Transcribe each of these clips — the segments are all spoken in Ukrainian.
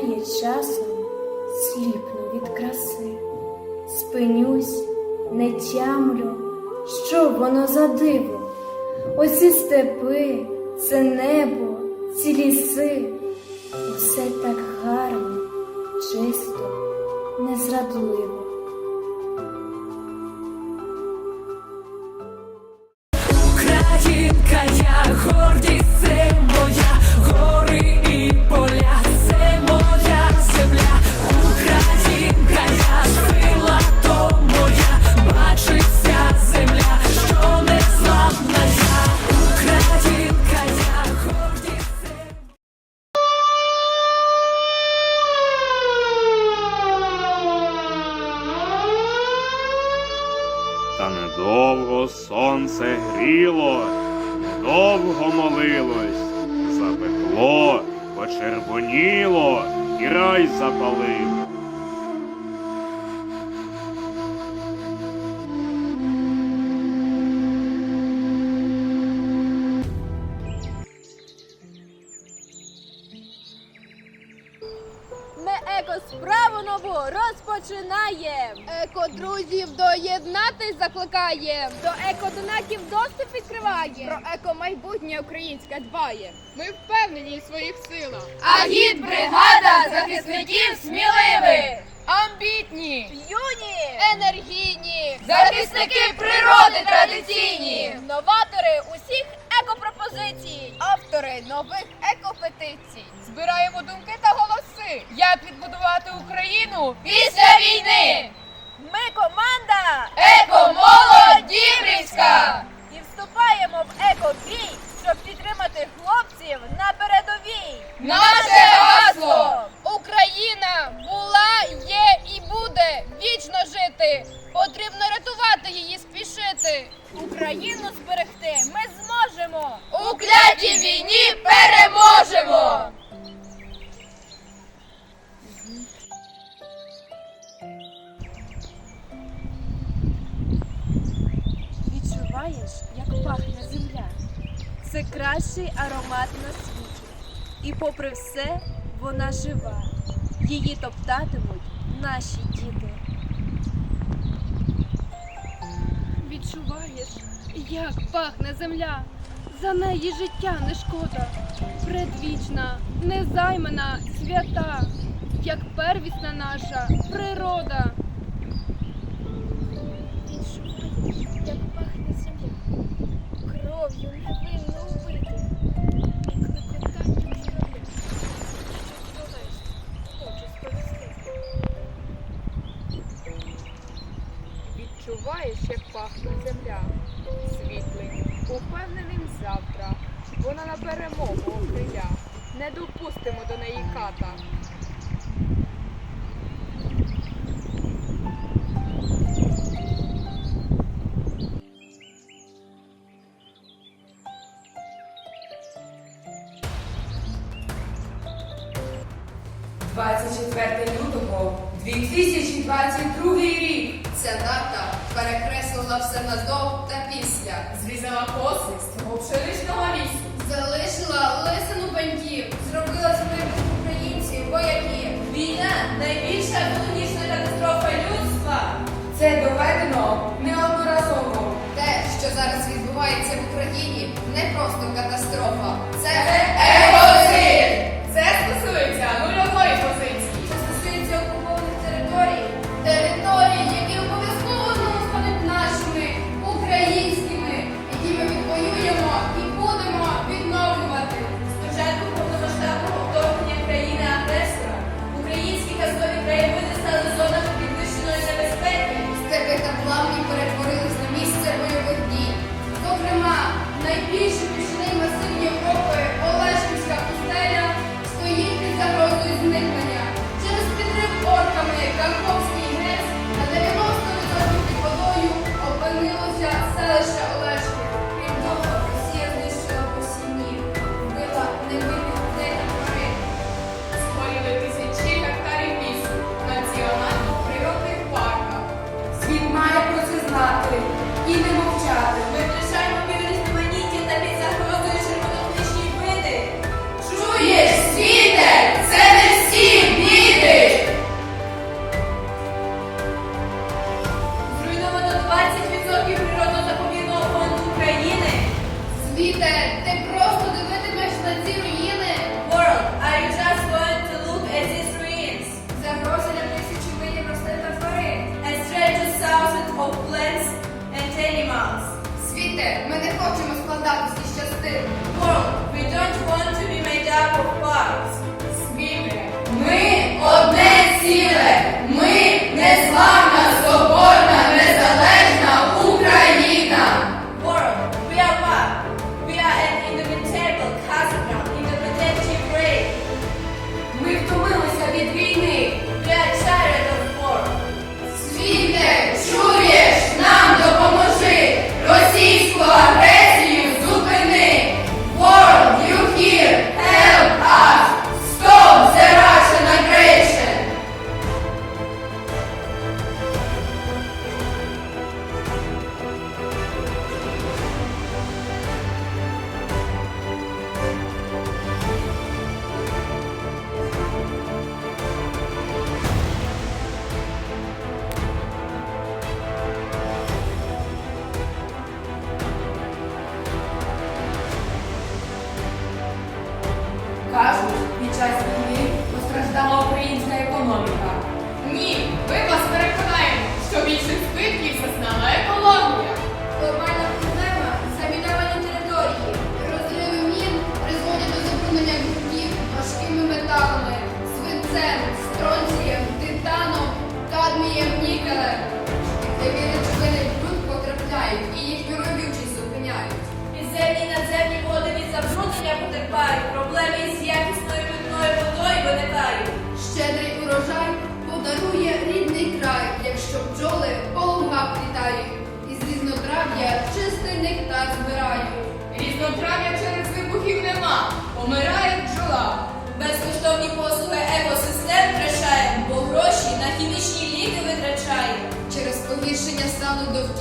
Буває часом сліпну від краси, спинюсь, не тямлю, що воно за диво. Оці степи, це небо, ці ліси, усе так гарно, чисто, незрадливо. Розпочинаємо. Еко-друзів доєднатись закликаєм. До екодонатів доступ відкриває. Про еко-майбутнє українське дбає. Ми впевнені в своїх силах. Агіт-бригада захисників сміливих. Амбітні, Юні. енергійні, Захисники природи традиційні. Новатори усіх екопропозицій. Автори нових екопетицій. Збираємо думки та голоси. Як відбудувати Україну? Після війни. Ми команда Еко-молодь І вступаємо в екобій, щоб підтримати хлопців на передовій. Наше гасло! Україна була, є і буде вічно жити. Потрібно рятувати її, спішити. Україну зберегти ми зможемо. У клятій війні переможемо! Відчуваєш, як пахне земля. Це кращий аромат на світі. І попри все, вона жива. Її топтатимуть наші діти. Відчуваєш, як пахне земля, за неї життя не шкода, предвічна, незаймана, свята, як первісна наша природа. 2022 рік. Ця дата перекреслила все назов та після. Зрізала коси з твого пшеничного лісу. Залишила лисину баньків, зробила них українців вояків. Війна найбільша екологічна катастрофа людства. Це доведено неодноразово. Те, що зараз відбувається в Україні, не просто катастрофа. Це Екоцид! Це Yes, Lord.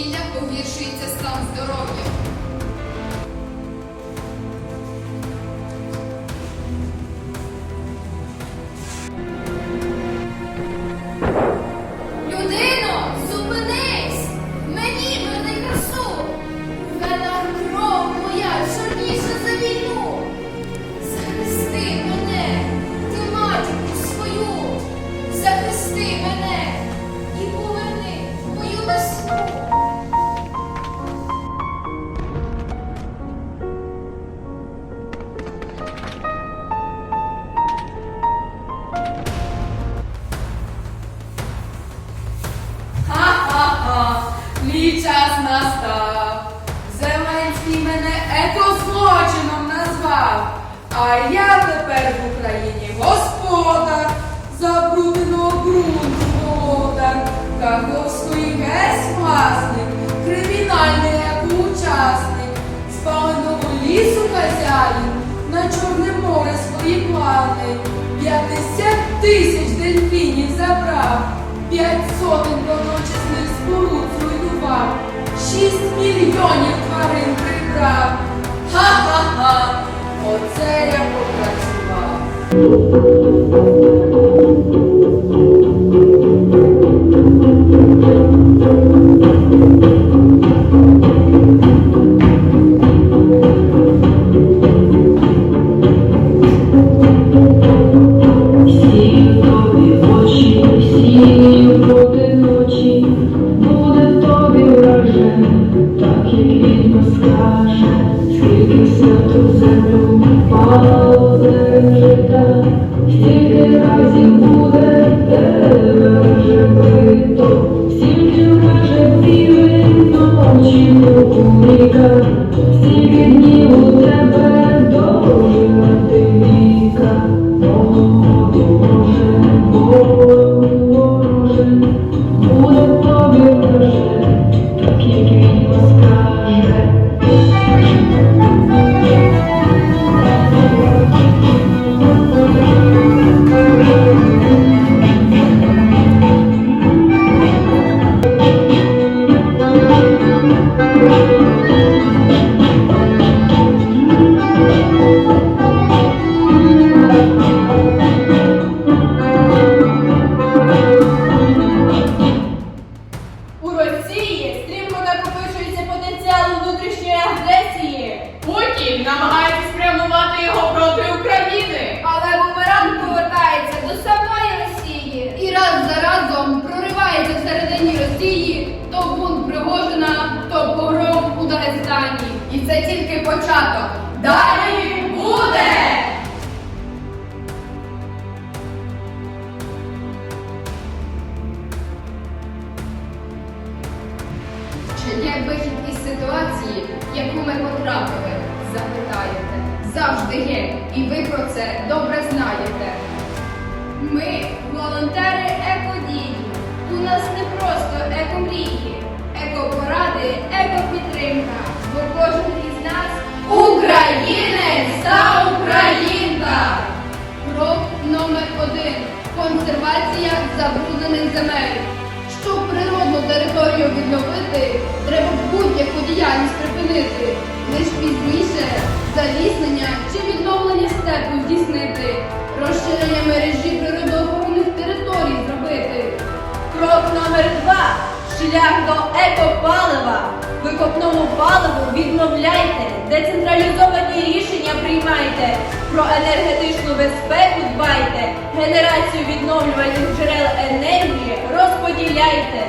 довкілля погіршується стан здоров'я. Людино, зупинись! Мені верни красу! Вена кров моя чорніша за війну! Захисти мене, ти матінку свою, захисти мене і поверни мою весну! п'ятдесят тисяч дельфінів забрав, п'ять сотень водочисних споруд зруйнував, шість мільйонів тварин прибрав. Ха-ха-ха, оце я попрацював. Проривається Росії то бунт Пригожина, то погром у Дагестані. І це тільки початок. Далі буде! Чи є вихід із ситуації, в яку ми потрапили? Запитаєте. Завжди є, і ви про це добре знаєте. Ми волонтери. Нас не просто екомрії, екопоради, екопідтримка. Бо кожен із нас українець та українка. Крок номер один консервація забруднених земель. Щоб природну територію відновити, треба будь-яку діяльність припинити. Лиш пізніше заліснення чи відновлення степу здійснити, розширення мережі. Крок номер два. Шлях до екопалива. Викопному паливу відмовляйте, децентралізовані рішення приймайте, про енергетичну безпеку дбайте, генерацію відновлювальних джерел енергії розподіляйте.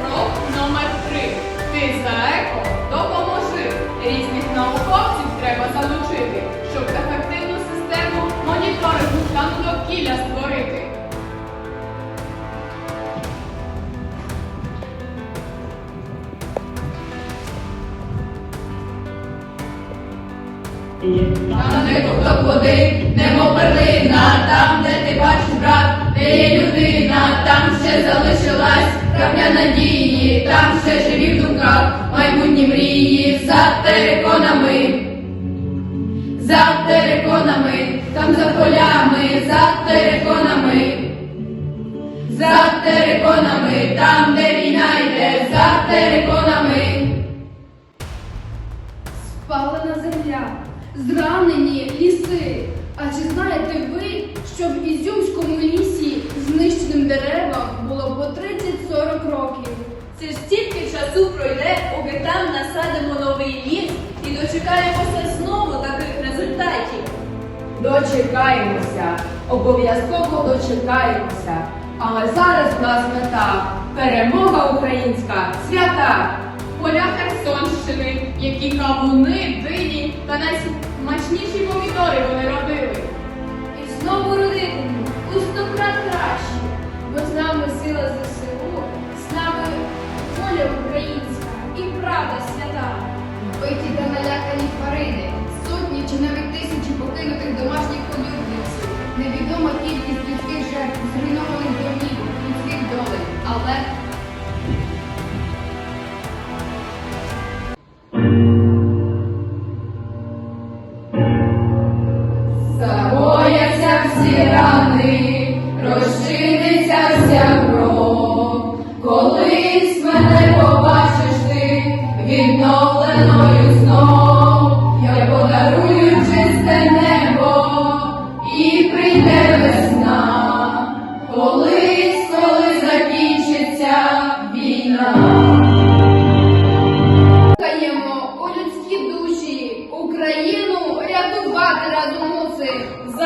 Крок номер три. Ти за еко допоможи. Різних науковців треба залучити, щоб ефективну систему моніторингу стану довкілля створити. Там не ковток води, немов перлина, там, де ти бачиш брат, де є людина, там ще залишилась крапля надії, там ще живі в думках майбутні мрії. За териконами, за териконами, там за полями, за териконами, за териконами, там, де війна йде, за териконами. Спалена земля, зранені ліси. А чи знаєте ви, що в Ізюмському лісі знищеним деревам було по 30-40 років? Це ж стільки часу пройде, поки там насадимо новий ліс і дочекаємося знову таких результатів. Дочекаємося, обов'язково дочекаємося. Але зараз в нас мета перемога українська свята. Поля Херсонщини, які кавуни, дині та найсмачніші помідори вони родили. І знову родитиму у сто крат краще, бо з нами сила ЗСУ, з нами воля українська і правда свята. Биті та налякані тварини, сотні чи навіть тисячі покинутих домашніх улюбленців, невідома кількість людських жертв, зруйнованих домів, людських долей. Але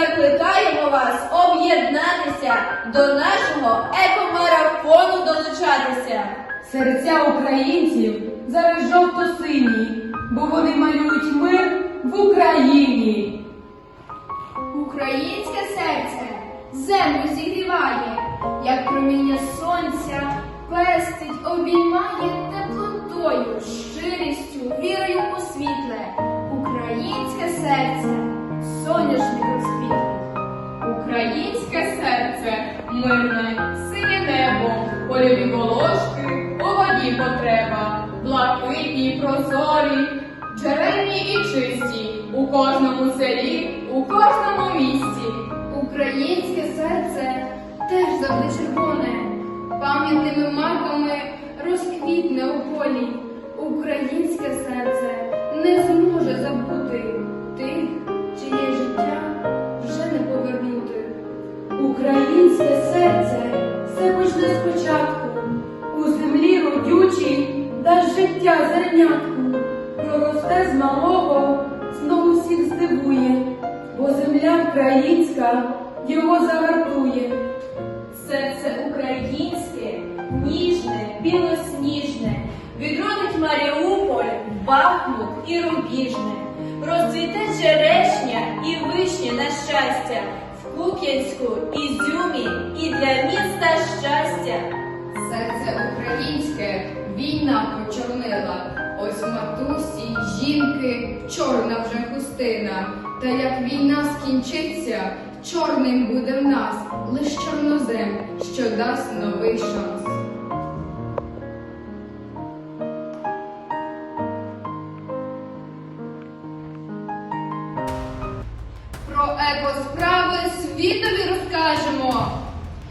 Закликаємо вас об'єднатися до нашого екомарафону долучатися. Серця українців зараз жовто-сині, бо вони малюють мир в Україні. Українське серце землю зігріває, як проміння сонця, пестить, обіймає теплотою, щирістю, вірою у світле. Українське серце соняшник розквітле. Українське серце, мирне, синє небо, польові волошки, у воді потреба, блакитні прозорі, джерельні і чисті, у кожному селі, у кожному місті. Українське серце теж завжди червоне, пам'ятними марками розквітне у полі. Українське серце не зможе забути тих, життя вже не повернути. Українське серце все почне спочатку. У землі родючій дасть життя зернятку, проросте з малого, з українська його загартує. Серце українське, ніжне, білосніжне, відродить Маріуполь, Бахмут і Рубіжне. Розцвіте черешня і вишня на щастя, в Куп'янську, Ізюмі і для міста щастя. Серце українське війна почорнила. Ось матусі, жінки, чорна вже хустина. Та як війна скінчиться, чорним буде в нас лиш чорнозем, що дасть новий шанс.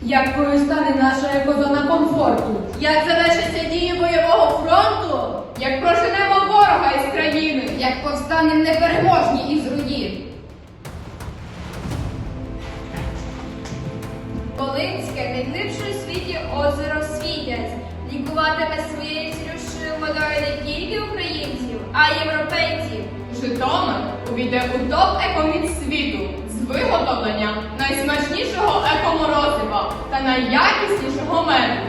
Як стане наша екозона комфорту? Як завершаться дії бойового фронту? Як проженемо ворога із країни. Як повстанем непереможні із руїн. Волинське найглибше у світі озеро Світязь лікуватиме своєю цілющою водою не тільки українців, а й європейців. Житомир увійде у топ екоміць світу з виготовленням найсмачнішого екоморозива та найякіснішого меду.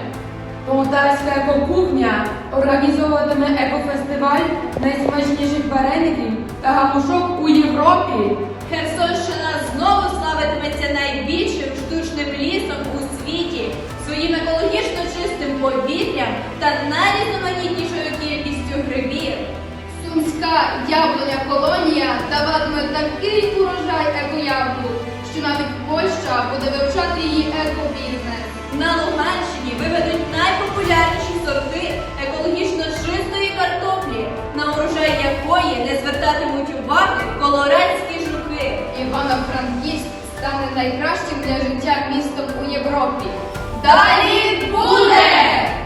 Полтавська екокухня організовуватиме екофестиваль найсмачніших вареників та гамушок у Європі. Херсонщина знову славитиметься найбільшим штучним лісом у світі, своїм екологічно чистим повітрям та грибів. Сумська яблуня колонія даватиме такий урожай екояблук, що навіть Польща буде вивчати її екобізнес. На Луганщині виведуть найпопулярніші сорти екологічно чистої картоплі, на урожай якої не звертатимуть уваги колорадські жуки. Івано-Франківськ стане найкращим для життя містом у Європі. Далі буде!